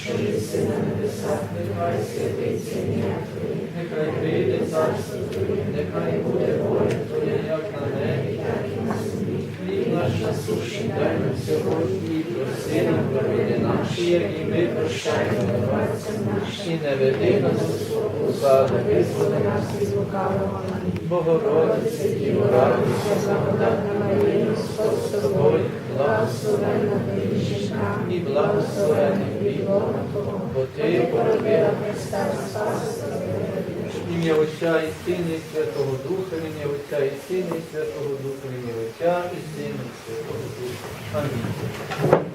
що єси на небесах, нехай святиться ім'я Твоє, нехай прийде царство Твоє, нехай буде воля Твоя, як на небі, так і на землі. Хліб наш насущний дай нам сьогодні, і прости нам провини наші, як і ми прощаємо винуватцям нашим. І не веди нас у спокусу, але визволи нас від лукавого. Богородице, Діво, радуйся, благодатна Марія, благословенна ти жінка, і благословенний плід Твого, бо ти породила Христа Спаса. Ім'я Отця і Сина, і Святого Духа, ім'я Отця і Сина, і Святого Духа, ім'я Отця і Сина, і Святого Духа. Амінь.